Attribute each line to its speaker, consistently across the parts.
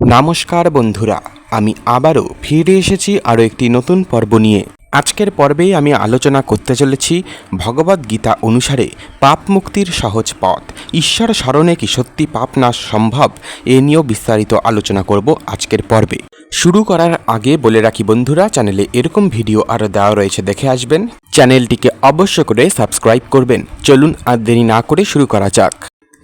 Speaker 1: নমস্কার বন্ধুরা, আমি আবারও ফিরে এসেছি আরও একটি নতুন পর্ব নিয়ে। আজকের পর্বেই আমি আলোচনা করতে চলেছি ভগবদ গীতা অনুসারে পাপ মুক্তির সহজ পথ। ঈশ্বর স্মরণে কি সত্যি পাপ নাশ সম্ভব, এ নিয়েও বিস্তারিত আলোচনা করব আজকের পর্বে। শুরু করার আগে বলে রাখি বন্ধুরা, চ্যানেলে এরকম ভিডিও আরও দেওয়া রয়েছে দেখে আসবেন। চ্যানেলটিকে অবশ্য করে সাবস্ক্রাইব করবেন। চলুন আর দেরি না করে শুরু করা যাক।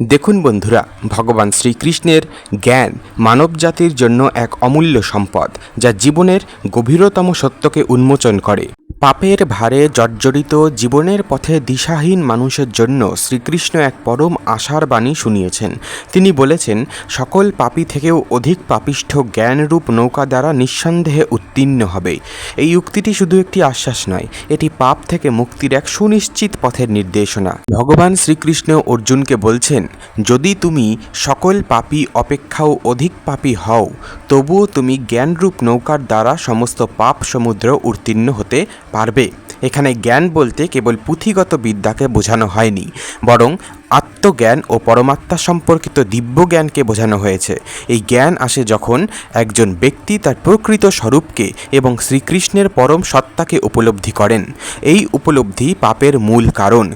Speaker 1: দেখুন বন্ধুরা, ভগবান শ্রীকৃষ্ণের জ্ঞান মানবজাতির জন্য এক অমূল্য সম্পদ, যা জীবনের গভীরতম সত্যকে উন্মোচন করে। পাপের ভারে জর্জরিত জীবনের পথে দিশাহীন মানুষের জন্য শ্রীকৃষ্ণ এক পরম আশার বাণী শুনিয়েছেন। তিনি বলেছেন, সকল পাপী থেকেও অধিক পাপিষ্ঠ জ্ঞানরূপ নৌকা দ্বারা নিঃসন্দেহে উত্তীর্ণ হবে। এই উক্তিটি শুধু একটি আশ্বাস নয়, এটি পাপ থেকে মুক্তির এক সুনিশ্চিত পথের নির্দেশনা। ভগবান শ্রীকৃষ্ণ অর্জুনকে বলছেন, যদি তুমি সকল পাপী অপেক্ষাও অধিক পাপী হও, তবুও তুমি জ্ঞানরূপ নৌকার দ্বারা সমস্ত পাপ সমুদ্র উত্তীর্ণ হতে পারবে। এখানে জ্ঞান বলতে কেবল পুঁথিগত বিদ্যাকে বোঝানো হয়নি, বরং আত্মজ্ঞান ও পরমাত্মা সম্পর্কিত দিব্য জ্ঞানকে বোঝানো হয়েছে। এই জ্ঞান আসে যখন একজন ব্যক্তি তার প্রকৃত স্বরূপকে এবং শ্রীকৃষ্ণের পরম সত্তাকে উপলব্ধি করেন। এই উপলব্ধি পাপের মূল কারণ।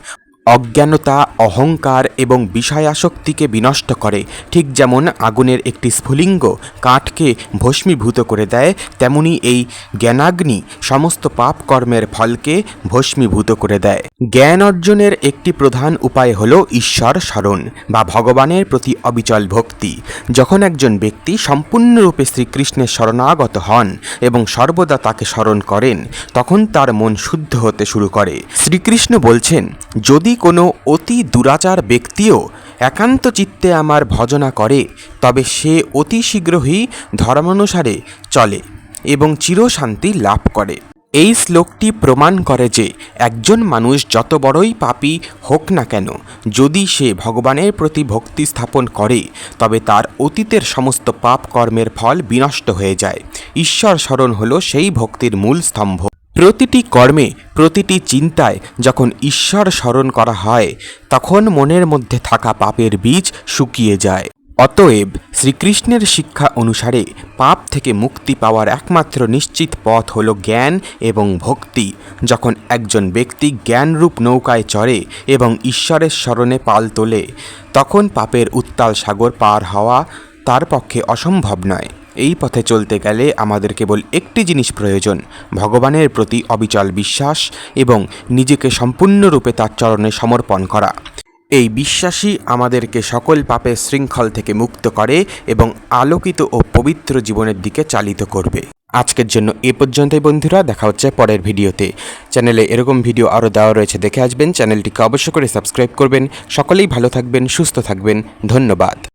Speaker 1: অজ্ঞানতা, অহংকার এবং বিষয়াসক্তিকে বিনষ্ট করে। ঠিক যেমন আগুনের একটি স্ফুলিঙ্গ কাঠকে ভস্মীভূত করে দেয়, তেমনি এই জ্ঞানাগ্নি সমস্ত পাপ কর্মের ফলকে ভস্মীভূত করে দেয়। জ্ঞান অর্জনের একটি প্রধান উপায় হল ঈশ্বর স্মরণ বা ভগবানের প্রতি অবিচল ভক্তি। যখন একজন ব্যক্তি সম্পূর্ণরূপে শ্রীকৃষ্ণের শরণাগত হন এবং সর্বদা তাকে স্মরণ করেন, তখন তার মন শুদ্ধ হতে শুরু করে। শ্রীকৃষ্ণ বলছেন যদি কোনো অতি দুরাচার ব্যক্তিও একান্ত চিত্তে আমার ভজনা করে, তবে সে অতি শীঘ্রই ধর্মানুসারে চলে এবং চিরশান্তি লাভ করে। এই শ্লোকটি প্রমাণ করে যে একজন মানুষ যত বড়ই পাপী হোক না কেন, যদি সে ভগবানের প্রতি ভক্তি স্থাপন করে, তবে তার অতীতের সমস্ত পাপ কর্মের ফল বিনষ্ট হয়ে যায়। ঈশ্বর স্মরণ হল সেই ভক্তির মূল স্তম্ভ। প্রতিটি কর্মে প্রতিটি চিন্তায় যখন ঈশ্বর স্মরণ করা হয়, তখন মনের মধ্যে থাকা পাপের বীজ শুকিয়ে যায়। অতএব শ্রীকৃষ্ণের শিক্ষা অনুসারে পাপ থেকে মুক্তি পাওয়ার একমাত্র নিশ্চিত পথ হল জ্ঞান এবং ভক্তি। যখন একজন ব্যক্তি জ্ঞানরূপ নৌকায় চড়ে এবং ঈশ্বরের স্মরণে পাল তোলে, তখন পাপের উত্তাল সাগর পার হওয়া তার পক্ষে অসম্ভব নয়। এই পথে চলতে গেলে আমাদের কেবল একটি জিনিস প্রয়োজন, ভগবানের প্রতি অবিচল বিশ্বাস এবং নিজেকে সম্পূর্ণরূপে তার চরণে সমর্পণ করা। এই বিশ্বাসই আমাদেরকে সকল পাপের শৃঙ্খল থেকে মুক্ত করে এবং আলোকিত ও পবিত্র জীবনের দিকে চালিত করবে। আজকের জন্য এ পর্যন্তই বন্ধুরা, দেখা হচ্ছে পরের ভিডিওতে। চ্যানেলে এরকম ভিডিও আরও দেওয়া রয়েছে, দেখে আসবেন। চ্যানেলটিকে অবশ্য করে সাবস্ক্রাইব করবেন। সকলেই ভালো থাকবেন, সুস্থ থাকবেন। ধন্যবাদ।